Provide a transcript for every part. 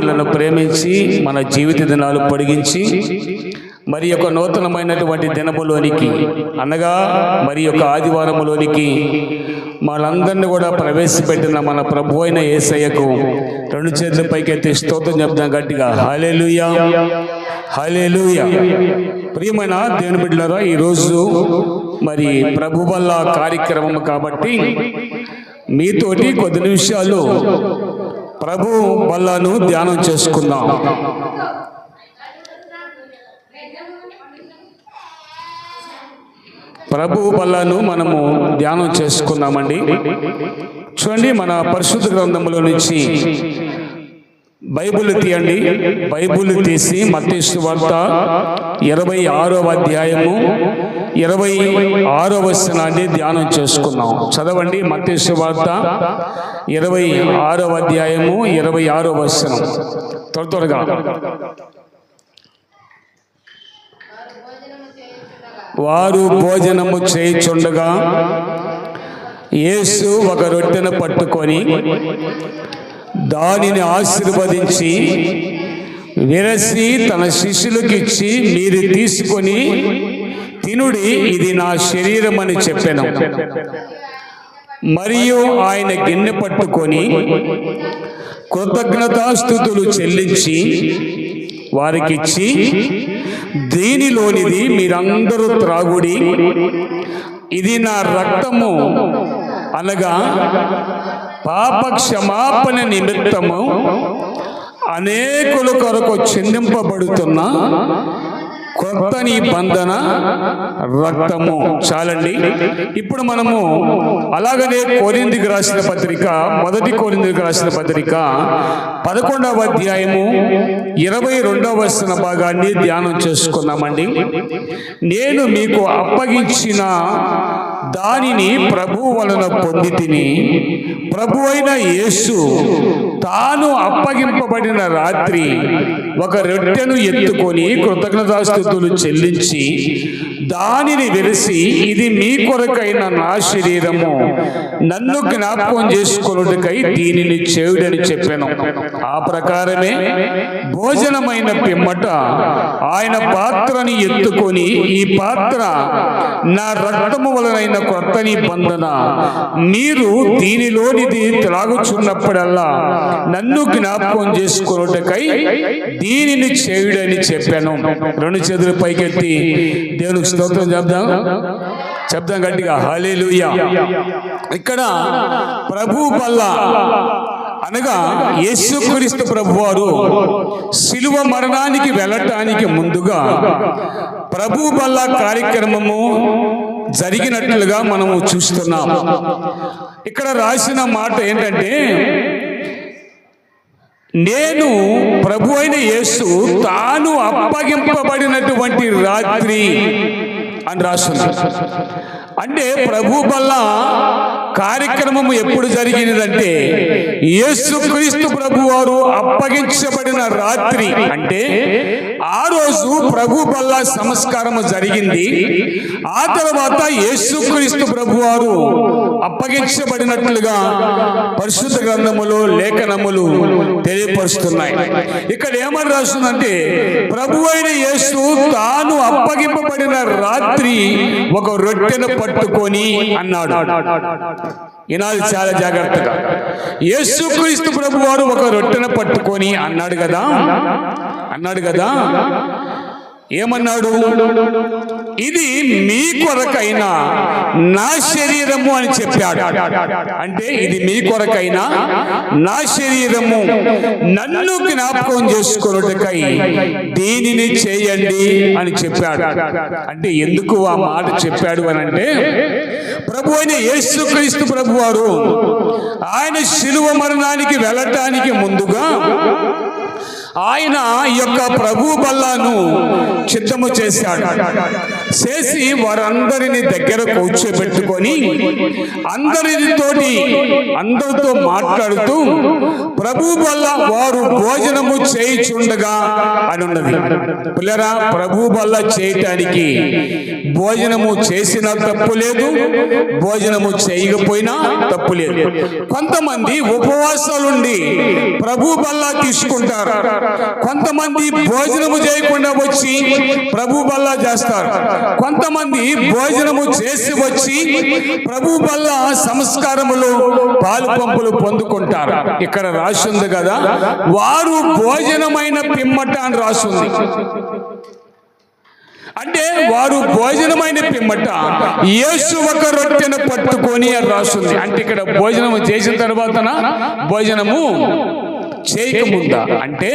మనలను ప్రేమించి మన జీవిత దినాలు పొడిగించి మరి యొక్క నూతనమైనటువంటి దినములోనికి అనగా మరి యొక్క ఆదివారములోనికి మనందరిని కూడా ప్రవేశపెట్టిన మన ప్రభు అయిన ఏసయ్యకు రెండు చేతుల పైకెత్తి స్తోత్రం చెప్తాం గట్టిగా. హాలేలుయా హాలేలుయా ప్రియమైన దేవుని బిడ్డలారా ఈరోజు మరి ప్రభు వల్ల కార్యక్రమం కాబట్టి మీతోటి కొద్ది నిమిషాలు ప్రభు వల్లను ధ్యానం చేసుకుందాం. ప్రభు వల్లను మనము ధ్యానం చేసుకుందామండి. చూడండి మన పరిశుద్ధ గ్రంథంలో నుంచి బైబుల్ తీయండి. బైబుల్ తీసి మత్తీసు వార్త ఇరవై ఆరవ అధ్యాయము ఇరవై ఆరో వచనాన్ని ధ్యానం చేసుకున్నాం చదవండి మత్తీసు వార్త ఇరవై ఆరవ అధ్యాయము ఇరవై ఆరో వచనం. త్వర త్వరగా. వారు భోజనము చేయుచుండగా యేసు ఒక రొట్టెను పట్టుకొని దానిని ఆశీర్వదించి విరసి తన శిష్యులకు ఇచ్చి మీరు తీసుకొని తినుడి ఇది నా శరీరం అని చెప్పాను. మరియు ఆయన గిన్నె పట్టుకొని కృతజ్ఞతాస్థుతులు చెల్లించి వారికిచ్చి దీనిలోనిది మీరందరూ త్రాగుడి ఇది నా రక్తము. అనగా పాప క్షమాపణ నిమిత్తము అనేకుల కొరకు చెందింపబడుతున్న కొత్త నిబంధన రక్తము. చాలండి. ఇప్పుడు మనము అలాగనే కోరిందికి రాసిన పత్రిక మొదటి కోరిందికి రాసిన పత్రిక పదకొండవ అధ్యాయము ఇరవై రెండవ వచన భాగాన్ని ధ్యానం చేసుకున్నామండి నేను మీకు అప్పగించిన దానిని ప్రభు వలన పొంది తిని ప్రభు అయిన యేసు తాను అప్పగింపబడిన రాత్రి ఒక రొట్టెను ఎత్తుకొని కృతజ్ఞతాస్థుతులు చెల్లించి దానిని వెలిసి ఇది మీ కొరకైన నా శరీరము. నన్ను జ్ఞాపకం చేసుకొనుటకై దీనిని చేయుడని చెప్పాను. ఆ ప్రకారమే భోజనమైన పిమ్మట ఆయన పాత్రని ఎత్తుకొని ఈ పాత్ర నా రక్తము వలనైన కొత్త నిబంధన మీరు దీనిలోనిది త్రాగుచున్నప్పుడల్లా నన్ను జ్ఞాపకం చేసుకొనుటకై దీనిని చేయుడని చెప్పాను. రెండు చేతులు పైకెత్తి దేవునికి స్తోత్రం చెప్దాం. చెప్దాం గట్టిగా. హల్లెలూయా. ఇక్కడ ప్రభు వల్ల అనగా యేసుక్రీస్తు ప్రభువారు శిలువ మరణానికి వెళ్ళటానికి ముందుగా ప్రభు వల్ల కార్యక్రమము జరిగినట్లుగా మనము చూస్తున్నాం. ఇక్కడ రాసిన మాట ఏంటంటే నేను ప్రభు అయిన యేసు తాను అప్పగింపబడినటువంటి రాత్రి అని రాస్తుంది అంటే ప్రభు వల్ల కార్యక్రమం ఎప్పుడు జరిగినదంటే యేసుక్రీస్తు ప్రభు వారు అప్పగించబడిన రాత్రి. అంటే ఆ రోజు ప్రభు బల్ల సంస్కారం జరిగింది. ఆ తర్వాత యేసుక్రీస్తు ప్రభు వారు అప్పగించబడినట్లుగా పరిశుద్ధ గ్రంథములు లేఖనములు తెలియపరుస్తున్నాయి. ఇక్కడ ఏమని రాస్తుందంటే ప్రభు అయిన యేసు తాను అప్పగింపబడిన రాత్రి ఒక రొట్టెను పట్టుకొని అన్నాడు. ఈనాడు చాలా జాగ్రత్తగా. యేసుక్రీస్తు ప్రభు వారు ఒక రొట్టెను పట్టుకొని అన్నాడు కదా? అన్నాడు కదా? ఏమన్నాడు? ఇది మీ కొరకైనా నా శరీరము అని చెప్పాడు. అంటే ఇది మీ కొరకైనా నా శరీరము నన్ను జ్ఞాపకం చేసుకున్నట్టుకై దీనిని చేయండి అని చెప్పాడు. అంటే ఎందుకు ఆ మాట చెప్పాడు అని అంటే ప్రభు అయిన యేసుక్రీస్తు ప్రభు వారు ఆయన శిలువ మరణానికి వెళ్ళటానికి ముందుగా ఆయన ఈ యొక్క ప్రభు బల్లాను చిత్తము చేశాడు. చేసి వారందరిని దగ్గర కూర్చోబెట్టుకొని అందరితోటి అందరితో మాట్లాడుతూ ప్రభు బల్ల వారు భోజనము చేయుచుండగా అని ఉన్నది పిల్లరా ప్రభు బల్ల చేయటానికి భోజనము చేసిన తప్పు లేదు భోజనము చేయకపోయినా తప్పు లేదు. కొంతమంది ఉపవాసాలుండి ప్రభు బల్లా తీసుకుంటారు. కొంతమంది భోజనము చేయకుండా వచ్చి ప్రభు బల్లా చేస్తారు. కొంతమంది భోజనము చేసి వచ్చి ప్రభు బల్లా సంస్కారములు పాలు పంపులు పొందుకుంటారు. ఇక్కడ రాసింది కదా వారు భోజనమైన పిమ్మట అని రాసింది. అంటే వారు భోజనమైన పిమ్మట యేసు ఒక రొట్టెను పట్టుకొని అని రాస్తుంది అంటే ఇక్కడ భోజనము చేసిన తర్వాతన? భోజనము చేయకముందా? అంటే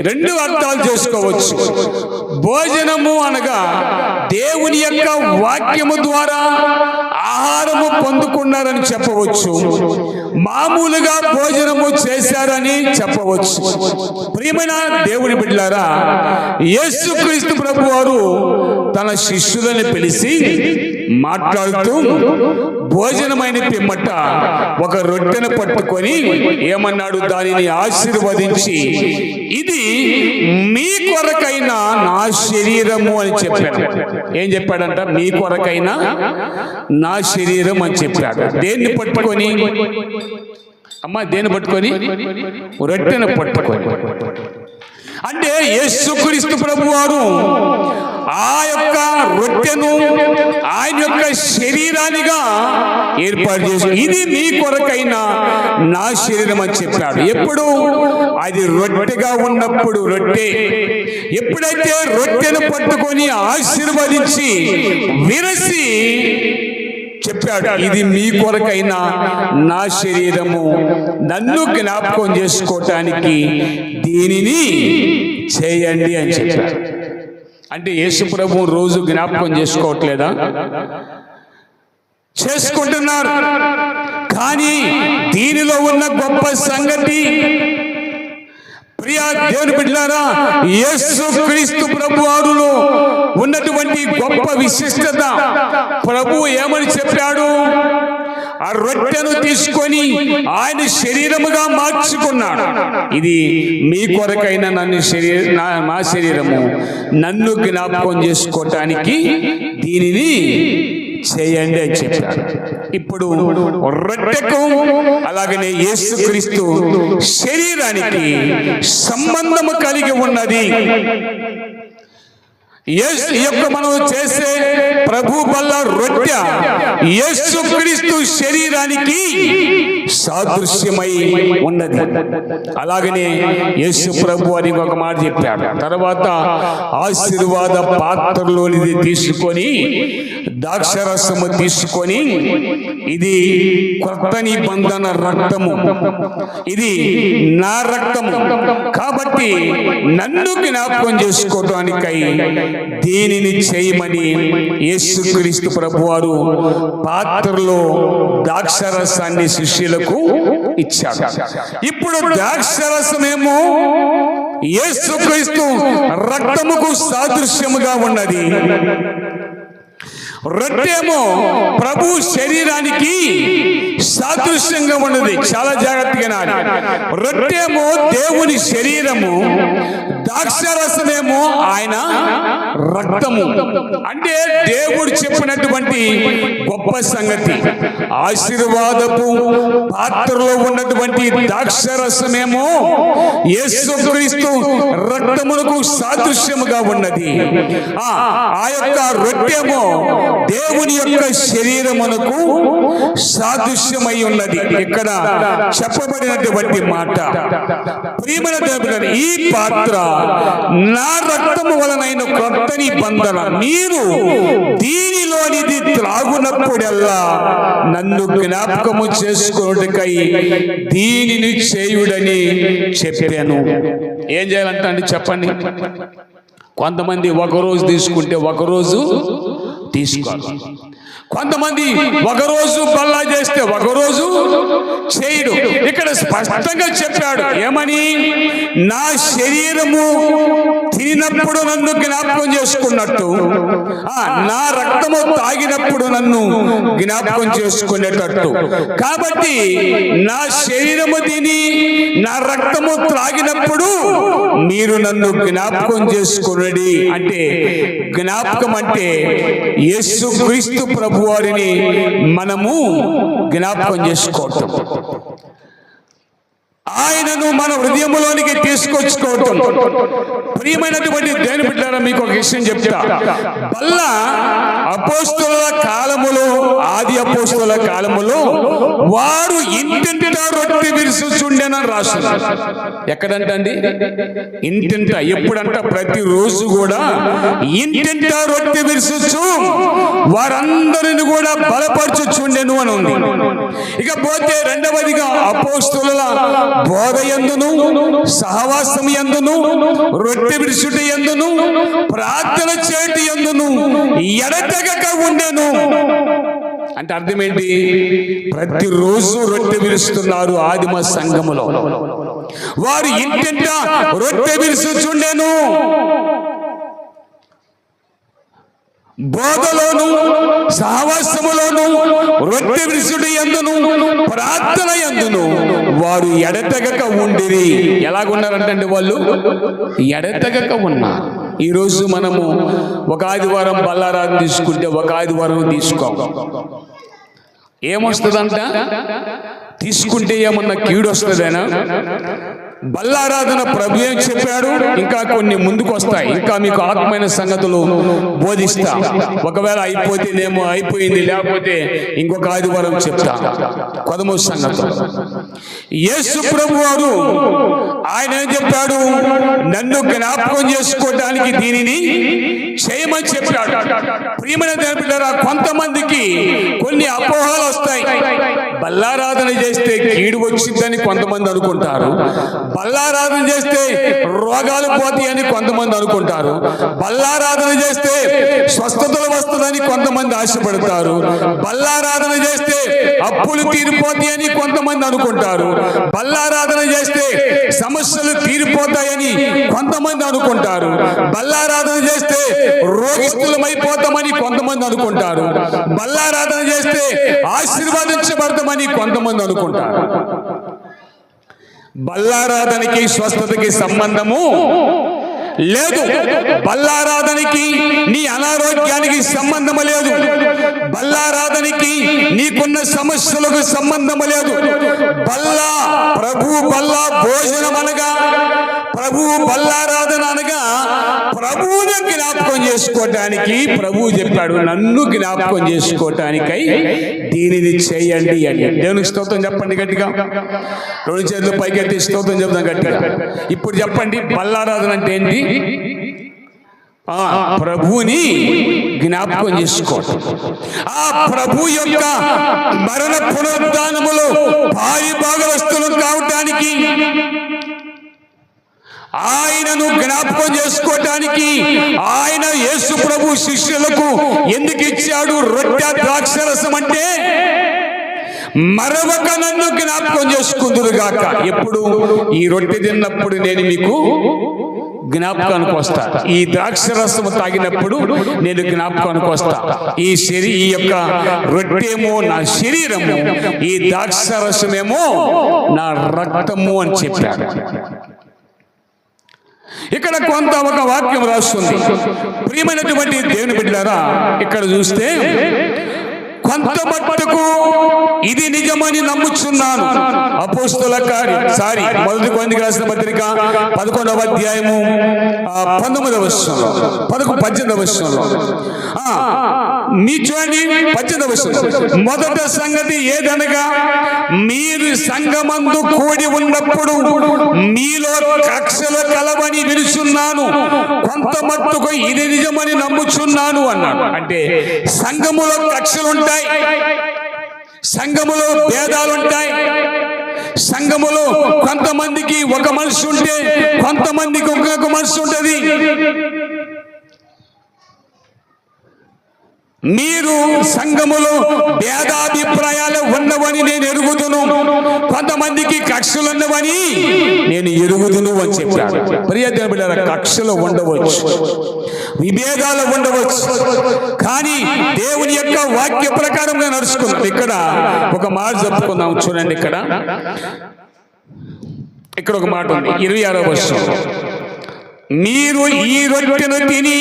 రెండు అర్థాలు చేసుకోవచ్చు. భోజనము అనగా దేవుని యొక్క వాక్యము ద్వారా ఆహారము పొందుకున్నారని చెప్పవచ్చు. మామూలుగా భోజనము చేశారని చెప్పవచ్చు. ప్రియమైన దేవుని బిడ్డలారా యేసుక్రీస్తు ప్రభు వారు తన శిష్యులను పిలిచి మాట్లాడుతూ భోజనమైన పిమ్మట ఒక రొట్టెను పట్టుకొని ఏమన్నాడు? దానిని ఆశీర్వదించి ఇది మీ కొరకైనా నా శరీరము అని చెప్పాడు. ఏం చెప్పాడంట? మీ కొరకైనా నా శరీరం అని చెప్పాడు. దేన్ని పట్టుకొని? అమ్మ దేన్ని పట్టుకొని? రొట్టెను పట్టుకొని. అంటే యేసుక్రీస్తు ప్రభు వారు ఆ యొక్క రొట్టెను ఆయన యొక్క శరీరానిగా ఏర్పాటు చేసి ఇది మీ కొరకైన నా శరీరం అని చెప్పాడు. ఎప్పుడు? అది రొట్టెగా ఉన్నప్పుడు రొట్టె. ఎప్పుడైతే రొట్టెను పట్టుకొని ఆశీర్వదించి విరసి చెప్పాడు. ఇది మీ కొరకైన నా శరీరము నన్ను జ్ఞాపకం చేసుకోవటానికి దీనిని చేయండి అని చెప్పాడు. అంటే యేసు ప్రభు రోజు జ్ఞాపకం చేసుకోవట్లేదా? చేసుకుంటున్నారు. కానీ దీనిలో ఉన్న గొప్ప సంగతి ప్రియా దేవుని బిడ్డారా యేసు క్రీస్తు ప్రభు వారులో ఉన్నటువంటి గొప్ప విశిష్టత. ప్రభు ఏమని చెప్పాడు? ఆ రొట్టెను తీసుకొని ఆయన శరీరముగా మార్చుకున్నాడు. ఇది మీ కొరకైన నన్ను శరీర మా శరీరము. నన్ను జ్ఞాపకం చేసుకోవటానికి దీనిని చేయండి అని చెప్పాడు. ఇప్పుడు రొట్టెకు అలాగనే యేసుక్రీస్తు శరీరానికి సంబంధము కలిగి ఉన్నది. ఈ యొక్క మనం చేసే ప్రభు వల్ల రొట్టె యేసుక్రీస్తు శరీరానికి సాదృశ్యమై ఉన్నది. అలాగనే యేసు ప్రభు అని ఒక మాట చెప్పాడు. తర్వాత ఆశీర్వాద పాత్రలోనిది తీసుకొని ద్రాక్షరసము తీసుకొని ఇది కొత్త నిబంధన రక్తము. ఇది నా రక్తము. కాబట్టి నన్ను జ్ఞాపకం చేసుకోవటానికై దీనిని చేయమని యేసుక్రీస్తు ప్రభువారు పాత్రలో ద్రాక్షరసాన్ని శిష్యులకు ఇచ్చారు ఇప్పుడు ద్రాక్షరసమేమో యేసుక్రీస్తు రక్తముకు సాదృశ్యముగా ఉన్నది. రొట్టెమో ప్రభు శరీరానికి సాదృశ్యంగా ఉన్నది. చాలా జాగ్రత్తగా రొట్టేమో రొట్టెమో దేవుని శరీరము ద్రాక్షరసమేమో ఆయన రక్తము. అంటే దేవుడు చెప్పినటువంటి గొప్ప సంగతి. ఆశీర్వాదపు పాత్రలో ఉన్నటువంటి ద్రాక్షరసమేమో యేసుక్రీస్తు రక్తమునకు సాదృశ్యముగా ఉన్నది. ఆ ఆ యొక్క రొట్టెమో దేవుని యొక్క శరీరమునకు సాదృశ్యమై ఉన్నది. ఇక్కడ చెప్పబడినటువంటి మాట. ప్రియమైన ఈ పాత్ర నా రక్తము వలనైన కొత్త నిబంధన మీరు దీనిలోనిది త్రాగునప్పుడల్లా నన్ను జ్ఞాపకము చేసుకున్నట్టుకై దీనిని చేయుడని చెప్పాను. ఏం చేయాలంటే అండి చెప్పండి. కొంతమంది ఒక రోజు తీసుకుంటే ఒక రోజు తీసుకోవాలి. కొంతమంది ఒకరోజు బల్లా చేస్తే ఒకరోజు చేయడు. ఇక్కడ స్పష్టంగా చెప్పాడు. ఏమని? నా శరీరము తినప్పుడు నన్ను జ్ఞాపకం చేసుకున్నట్టు నా రక్తము తాగినప్పుడు నన్ను జ్ఞాపకం చేసుకునేటట్టు. కాబట్టి నా శరీరము తిని నా రక్తము త్రాగినప్పుడు మీరు నన్ను జ్ఞాపకం చేసుకున్నది అంటే జ్ఞాపకం అంటే యేసు క్రీస్తు ప్రభు వారిని మనము జ్ఞాపకం చేసుకోవటం. ఆయనను మన హృదయంలోనికి తీసుకొచ్చుకోవటం. ప్రియమైనటువంటి దేని బిడ్డారా మీకు ఒక విషయం చెప్తా. వల్ల అపోస్తుల కాలములో ఆది అపోస్తుల కాలములో వారు ఇంటింటా రొట్టె విరుచుండెనని రాస్తున్నారు ఎక్కడంటండి? ఇంటింట. ఎప్పుడంట? ప్రతిరోజు కూడా ఇంటింట రొట్టె విరుచు వారందరిని కూడా బలపరచుచుండెను అని ఉంది. ఇకపోతే రెండవదిగా అపోస్తుల బోధయందును సహవాసం ఎందును రొట్టె విరుచుట ఎందును ప్రార్థన చేటి ఎందును ఎడతెగక ఉండెను. అంటే అర్థం ఏంటి ప్రతిరోజు రొట్టె విరుస్తున్నారు ఆదిమ సంఘములో. వారు ఇంటింట రొట్టె విరుచుచుండెను. బోధలోను సహవాసములోను వృత్తి విరుసుడు ఎందును ప్రార్థన ఎందును వారు ఎడతెగక ఉండిరి. ఎలాగున్నారంటండి వాళ్ళు? ఎడతెగక ఉన్నారు. ఈరోజు మనము ఒక ఆదివారం బల్లారాన్ని తీసుకుంటే ఒక ఆదివారం తీసుకోం. ఏమొస్తుందంట? తీసుకుంటే ఏమన్నా కీడు వస్తుందేనా బల్లారాధన ప్రభు ఏం చెప్పాడు? ఇంకా కొన్ని ముందుకు వస్తాయి ఇంకా మీకు ఆత్మైన సంగతులు బోధిస్తా. ఒకవేళ అయిపోతేనేమో అయిపోయింది లేకపోతే ఇంకొక ఆదివారం చెప్తా. కొదమో సంగతులు యేసు ప్రభు వారు ఆయన ఏం చెప్పాడు? నన్ను జ్ఞాపకం చేసుకోవడానికి దీనిని చేయమని చెప్పాడు. ప్రియమైన దేవుని కొంతమందికి కొన్ని అపోహలు వస్తాయి. బల్లారాధన చేస్తే కీడు వచ్చిందని కొంతమంది అనుకుంటారు. బల్లారాధన చేస్తే రోగాలు పోతాయని కొంతమంది అనుకుంటారు. బల్లారాధన చేస్తే స్వస్థతలు వస్తుందని కొంతమంది ఆశపడతారు. బల్లారాధన చేస్తే అప్పులు తీరిపోతాయని కొంతమంది అనుకుంటారు. బల్లారాధన చేస్తే సమస్యలు తీరిపోతాయని కొంతమంది అనుకుంటారు. బల్లారాధన చేస్తే రోగిస్తులమైపోతామని కొంతమంది అనుకుంటారు. బల్లారాధన చేస్తే ఆశీర్వాదించబడతామని కొంతమంది అనుకుంటారు. బల్లారాధనకి స్వస్థతకి సంబంధము లేదు. బల్లారాధనకి నీ అనారోగ్యానికి సంబంధము లేదు. బల్లారాధనకి నీకున్న సమస్యలకు సంబంధము లేదు. బల్లా ప్రభు బల్లా భోజనం అనగా ప్రభు బల్లారాధన అనగా ప్రభువును జ్ఞాపకం చేసుకోవటానికి ప్రభువు చెప్పాడు నన్ను జ్ఞాపకం చేసుకోవటానికై దీనిని చేయండి అని. దేవునికి స్తోత్రం చెప్పండి గట్టిగా. రెండు చేతులు పైకెత్తి స్తోత్రం చెప్తాం గట్టిగా. ఇప్పుడు చెప్పండి బల్లారాధన అంటే ఏంటి? ఆ ప్రభువుని జ్ఞాపకం చేసుకోవటం. ఆ ప్రభు యొక్క మరణ పునరుద్ధానములో భారీ భాగవస్తులు కావటానికి ఆయనను జ్ఞాపకం చేసుకోవటానికి ఆయన యేసు ప్రభు శిష్యులకు ఎందుకు ఇచ్చాడు రొట్టె ద్రాక్షరసం అంటే? మరొక నన్ను జ్ఞాపకం చేసుకుందురుగాక ఎప్పుడు? ఈ రొట్టె తిన్నప్పుడు నేను మీకు జ్ఞాపకానికి వస్తా. ఈ ద్రాక్షరసం తాగినప్పుడు నేను జ్ఞాపకానికి వస్తా. ఈ శరీ ఈ యొక్క రొట్టెమో నా శరీరము ఈ ద్రాక్షరసమేమో నా రక్తము అని చెప్పాడు. ఇక్కడ కొంత ఒక వాక్యం రాస్తుంది. ప్రియమైనటువంటి దేవుని బిడ్డారా ఇక్కడ చూస్తే కొంత మట్టుకు ఇది నిజమని నమ్ముచున్నాను. అపోస్తుల కార్య. సారీ మొదటి కొందికి రాసిన పత్రిక పదకొండవ అధ్యాయము పంతొమ్మిదవ వచనంలో పదకొ పద్దెనిమిదవ వచనంలో. మీ చూడండి పద్దెనిమిదవ మొదట సంగతి ఏదనగా మీరు సంగమందు కూడి ఉన్నప్పుడు మీలో కక్షలు కలవని వినుచున్నాను. కొంత మట్టుకు ఇది నిజమని నమ్ముచున్నాను అన్నాడు. అంటే సంఘములో కక్షలుంటాయి సంఘములో భేదాలుంటాయి సంఘములో కొంతమందికి ఒక మనసు ఉంటే కొంతమందికి ఇంకొక మనసు ఉంటుంది. మీరు సంఘములో భేదాభిప్రాయాలు ఉన్నవని నేను ఎరుగుదును. కొంతమందికి కక్షలు ఉన్నవని నేను ఎరుగుదును అని చెప్పాడు. ప్రియదేవుడ కక్షలు ఉండవచ్చు విభేదాలు ఉండవచ్చు కానీ దేవుని యొక్క వాక్య ప్రకారంగా నడుచుకున్నాం ఇక్కడ ఒక మాట చెప్పుకుందాం చూడండి ఇక్కడ. ఇక్కడ ఒక మాట ఉంది ఇరవై ఆరో వర్షం మీరు ఈ రొట్టెను తిని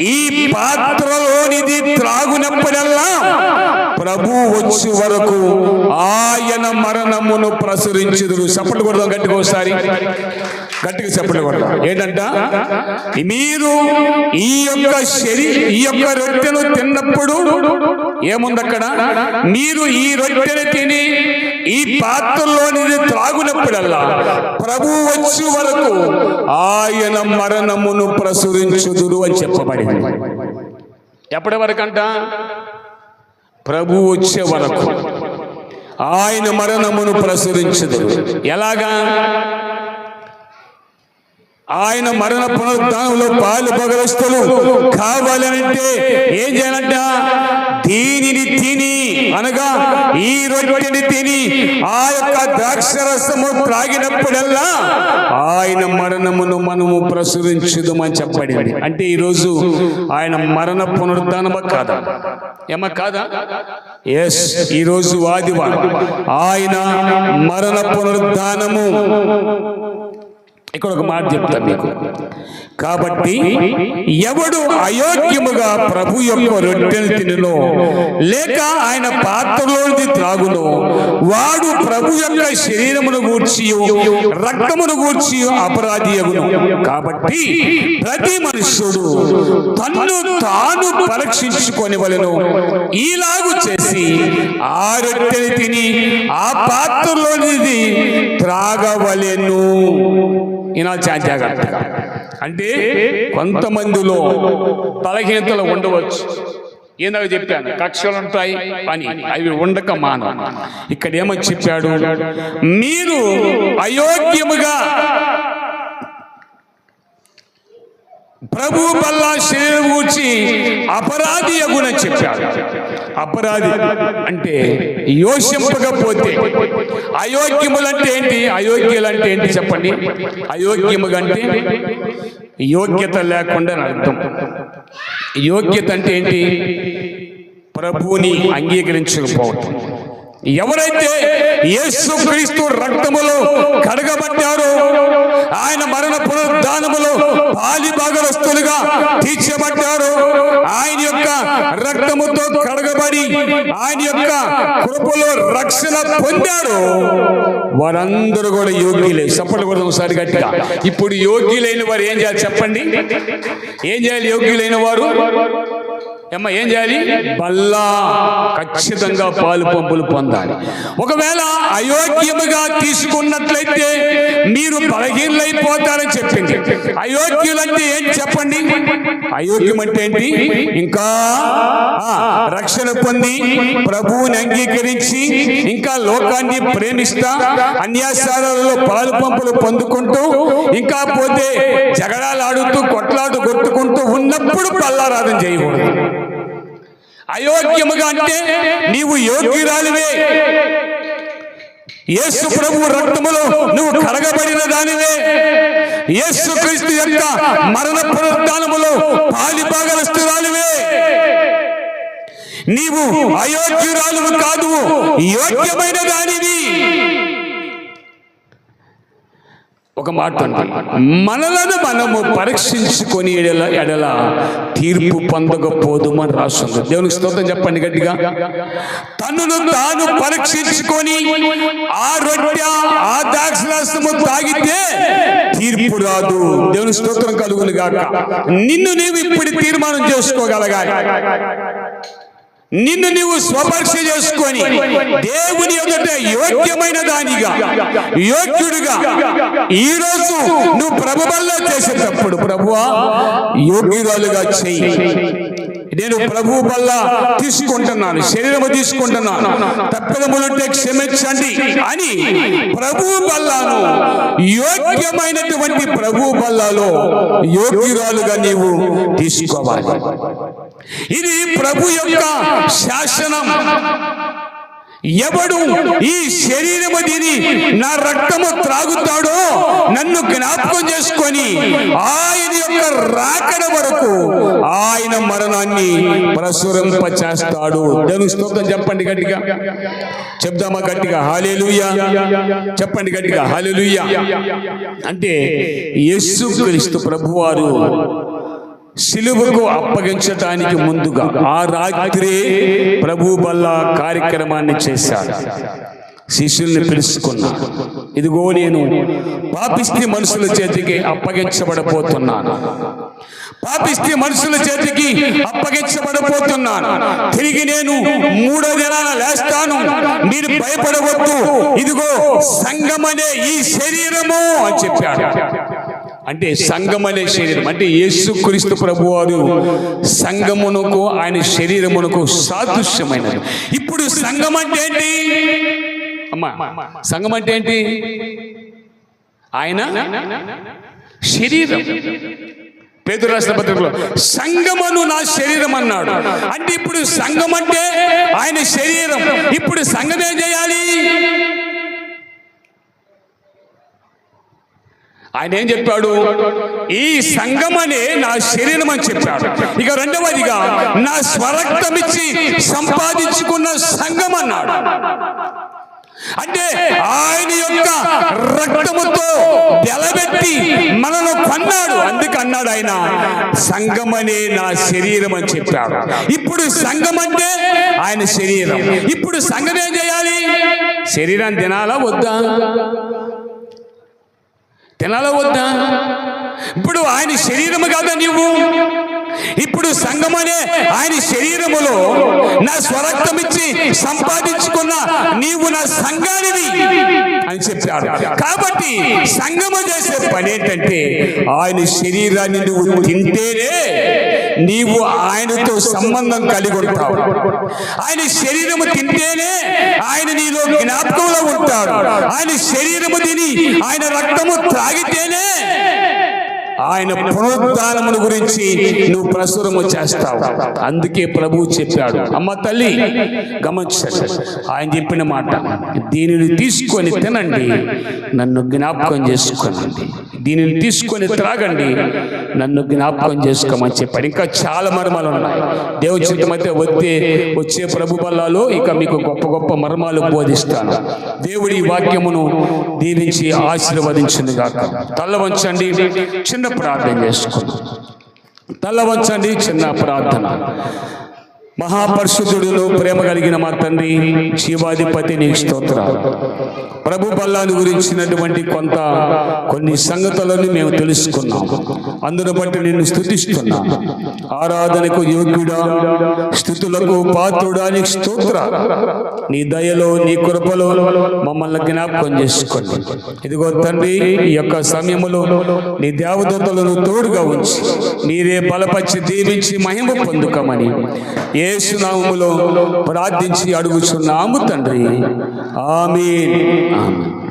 ఈ పాత్రలోనిది త్రాగునప్పుడల్లా ప్రభు వచ్చే వరకు ఆయన మరణమును ప్రసురించుదురు. చప్పట్లు కొడదాం గట్టిగా ఒకసారి. గట్టిగా చప్పట్లు కొడదాం. ఏంటంట? మీరు ఈ యొక్క శరీ ఈ యొక్క రొట్టెను తిన్నప్పుడు ఏముంది అక్కడ మీరు ఈ రొట్టెను తిని ఈ పాత్రలోనిది త్రాగునప్పుడల్లా ప్రభు వచ్చి వరకు ఆయన మరణమును ప్రసురించుదురు అని చెప్పబడింది. ఎప్పటి వరకంట? ప్రభు వచ్చే వరకు ఆయన మరణమును ప్రసురించుదురు. ఎలాగా? ఆయన మరణ పునరుద్ధానంలో పాలు పగలస్తులు కావాలనంటే ఏం చేయాలంట? దీనిని తిని అనగా ఈ రొట్టెని తిని ఆ యొక్క ద్రాక్షరసము త్రాగినప్పుడల్లా ఆయన మరణమును మనము ప్రసురించుదమని చెప్పబడింది. అంటే ఈరోజు ఆయన మరణ పునరుద్ధానమా కాదా? ఏమా కాదా? ఎస్ ఈరోజు ఆదివారం ఆయన మరణ పునరుద్ధానము. ఇక్కడ ఒక మాట చెప్తాను మీకు. కాబట్టి ఎవడు అయోగ్యముగా ప్రభు యొక్క రొట్టెను తినలో లేక ఆయన పాత్రలోనిది త్రాగునో వాడు ప్రభు యొక్క శరీరమును గూర్చి రక్తమును గూర్చి అపరాధి అగును. కాబట్టి ప్రతి మనుష్యుడు తన్ను తాను పరీక్షించుకొని వలను ఈలాగు చేసి ఆ రొట్టెని తిని ఆ పాత్రలోనిది త్రాగవలెను. ఈనా చాలా అంటే కొంతమందిలో బలహీనతలు ఉండవచ్చు. ఏందాక చెప్పాను కక్షలు ఉంటాయి అని అవి ఉండక మాన. ఇక్కడ ఏమని చెప్పాడు మీరు అయోగ్యముగా ప్రభు బల్లా శరీరం కూర్చి అపరాధి అగున చెప్పాడు. అపరాధి అంటే యోషింపకపోతే అయోగ్యములంటే ఏంటి? అయోగ్యులంటే ఏంటి చెప్పండి? అయోగ్యముగా అంటే యోగ్యత లేకుండా అర్థం యోగ్యత అంటే ఏంటి? ప్రభువుని అంగీకరించకపోవటం. ఎవరైతే యేసు క్రీస్తు రక్తములో కడగబట్టారో ఆయన మరణ పునరుద్ధానములో పాలి భాగవస్తులుగా తీర్చబడ్డారు ఆయన యొక్క రక్తముతో కడగబడి ఆయన యొక్క కృపలో రక్షణ పొందారు వారందరూ కూడా యోగ్యులే. చెప్పండి కూడా ఒకసారి గట్టిగా. ఇప్పుడు యోగ్యులైన వారు ఏం చేయాలి చెప్పండి? ఏం చేయాలి యోగ్యులైన వారు? అమ్మ ఏం చేయాలి? బల్లా ఖచ్చితంగా పాలు పంపులు పొందాలి. ఒకవేళ అయోగ్యముగా తీసుకున్నట్లయితే మీరు బలహీనలైపోతారని చెప్పింది. అయోగ్యులంటే ఏం చెప్పండి? అయోగ్యం అంటే ఏంటి? ఇంకా రక్షణ పొంది ప్రభువుని అంగీకరించి ఇంకా లోకాన్ని ప్రేమిస్తా అన్యాసారాలలో పాలు పంపులు పొందుకుంటూ ఇంకా పోతే జగడాలు ఆడుతూ కొట్లాడు కొట్టుకుంటూ ఉన్నప్పుడు పల్లారాధన చేయకూడదు. అయోగ్యముగా అంటే నీవు యోగ్యురాలివే. యేసు ప్రభు రక్తములో నువ్వు కడగబడిన దానివే. యేసు క్రీస్తు యొక్క మరణ పునరుద్ధానములో పాలిపాగలస్తురాలివే నీవు అయోగ్యురాలు కాదు యోగ్యమైన దానివి. ఒక మాట మనలను మనము పరీక్షించుకొని ఎడల ఎడల తీర్పు పొందకపోదుమని రాస్తుంది దేవునికి స్తోత్రం చెప్పండి గట్టిగా. తనను తాను పరీక్షించుకొని ఆ రొట్టె ఆ ద్రాక్షరసము తాగితే తీర్పు రాదు. దేవుని స్తోత్రం కలుగును గాక నిన్ను నీవు ఇప్పుడు తీర్మానం చేసుకోగలగాలి. నిన్ను నీవు స్వపరీక్ష చేసుకొని దేవుని ఎదుట యోగ్యమైన దానిగా యోగ్యుడిగా ఈ రోజు నువ్వు ప్రభు వల్ల చేసేటప్పుడు ప్రభువా యోగ్యురాలుగా చెయ్యి. నేను ప్రభు వల్ల తీసుకుంటున్నాను శరీరము తీసుకుంటున్నాను. తప్పిదములుంటే క్షమించండి అని ప్రభు బల్లాను యోగ్యమైనటువంటి ప్రభు బల్లాలో యోగ్యురాలుగా నీవు తీసుకోవాలి. ఇది ప్రభు యొక్క శాసనం. ఎవడు ఈ శరీరము దీని నా రక్తము త్రాగుతాడో నన్ను జ్ఞాపకం చేసుకొని ఆయన యొక్క రాకడ వరకు ఆయన మరణాన్ని ప్రసురింప చేస్తాడు నేను స్తోత్రం చెప్పండి గట్టిగా. చెప్దామా గట్టిగా? హాలేలుయా చెప్పండి గట్టిగా. హాలేలుయా అంటే యేసుక్రీస్తు ప్రభువారు సిలువకు అప్పగించటానికి ముందుగా ఆ రాత్రి ప్రభు బల్ల కార్యక్రమాన్ని చేశాడు. శిష్యుల్ని పిలుచుకున్నా ఇదిగో నేను పాపిస్తే మనుషుల చేతికి అప్పగించబడబోతున్నాను. పాపిస్తే మనుషుల చేతికి అప్పగించబడబోతున్నాను. తిరిగి నేను మూడో దినాన లేస్తాను. మీరు భయపడవద్దు. ఇదిగో సంగమనే ఈ శరీరము అని చెప్పాడు. అంటే సంఘం అనే శరీరం. అంటే యేసుక్రీస్తు ప్రభు వారు సంఘమునకు ఆయన శరీరమునకు సాదృశ్యమైనది. ఇప్పుడు సంఘం అంటే ఏంటి? అమ్మా సంఘం అంటే ఏంటి? ఆయన శరీరం. పేదరు రాష్ట్ర పత్రికలో సంగమను నా శరీరం అన్నాడు. అంటే ఇప్పుడు సంఘం అంటే ఆయన శరీరం. ఇప్పుడు సంఘం ఏం చేయాలి? ఆయన ఏం చెప్పాడు? ఈ సంగమనే నా శరీరం అని చెప్పాడు. ఇక రెండవదిగా నా స్వరక్తమిచ్చి సంపాదించుకున్న సంఘం అన్నాడు. అంటే ఆయన యొక్క రక్తముతో నిలబెట్టి మనను కొన్నాడు. అందుకు అన్నాడు ఆయన సంఘమనే నా శరీరం అని చెప్పాడు. ఇప్పుడు సంఘం అంటే ఆయన శరీరం. ఇప్పుడు సంఘం ఏం చేయాలి? శరీరం తినాలా? వద్దా? తినాలా వద్దా ఇప్పుడు ఆయన శరీరము కాదా నీవు? ఇప్పుడు సంగమనే ఆయన శరీరములో నా స్వరక్తం ఇచ్చి సంపాదించుకున్న నీవు నా సంఘానివి అని చెప్పాడు. కాబట్టి సంగమ చేసే పని ఏంటంటే ఆయన శరీరాన్ని నువ్వు తింటేనే నీవు ఆయనతో సంబంధం కలిగి ఉంటావు. ఆయన శరీరము తింటేనే ఆయన నీలో జ్ఞాపకంలో ఉంటాడు. ఆయన శరీరము తిని ఆయన రక్తము త్రాగితేనే ఆయన పునరుద్ధానమును గురించి నువ్వు ప్రసురము చేస్తావు. అందుకే ప్రభువు చెప్పాడు అమ్మ తల్లి గమనించండి ఆయన చెప్పిన మాట దీనిని తీసుకొని తినండి. నన్ను జ్ఞాపకం చేసుకోనండి. దీనిని తీసుకొని త్రాగండి. నన్ను జ్ఞాపకం చేసుకోమని చెప్పాడు. ఇంకా చాలా మర్మాలు ఉన్నాయి. దేవుని చిత్తమైతే వచ్చే వచ్చే ప్రభు బల్లాలో ఇక మీకు గొప్ప గొప్ప మర్మాలు బోధిస్తాను. దేవుడి వాక్యమును దీవించి ఆశీర్వదించింది గాక. తల్ల వంచండి చిన్న ప్రార్థన చేసుకుందాం తల వంచండి చిన్న ప్రార్థన. మహాపరిశుద్ధుడును ప్రేమ కలిగిన మా తండ్రి శివాధిపతి నీకు స్తోత్రాలు. ప్రభు బల్లాని గురించినటువంటి కొంత కొన్ని సంగతులను మేము తెలుసుకున్నాం. అందును బట్టి నిన్ను స్థుతిస్తున్నాం. ఆరాధనకు యోగ్యుడా స్థుతులకు పాత్రుడా నీకు స్తోత్ర నీ దయలో నీ కృపలో మమ్మల్ని జ్ఞాపకం చేసుకోండి. ఇదిగో తండ్రి ఈ యొక్క సమయములో నీ దేవదూతలను తోడుగా ఉంచి నీరే బలపరిచి దీవించి మహిమ పొందుకమని ఏసునామములో ప్రార్థించి అడుగుచున్నాము తండ్రి. ఆమేన్. ఆమేన్.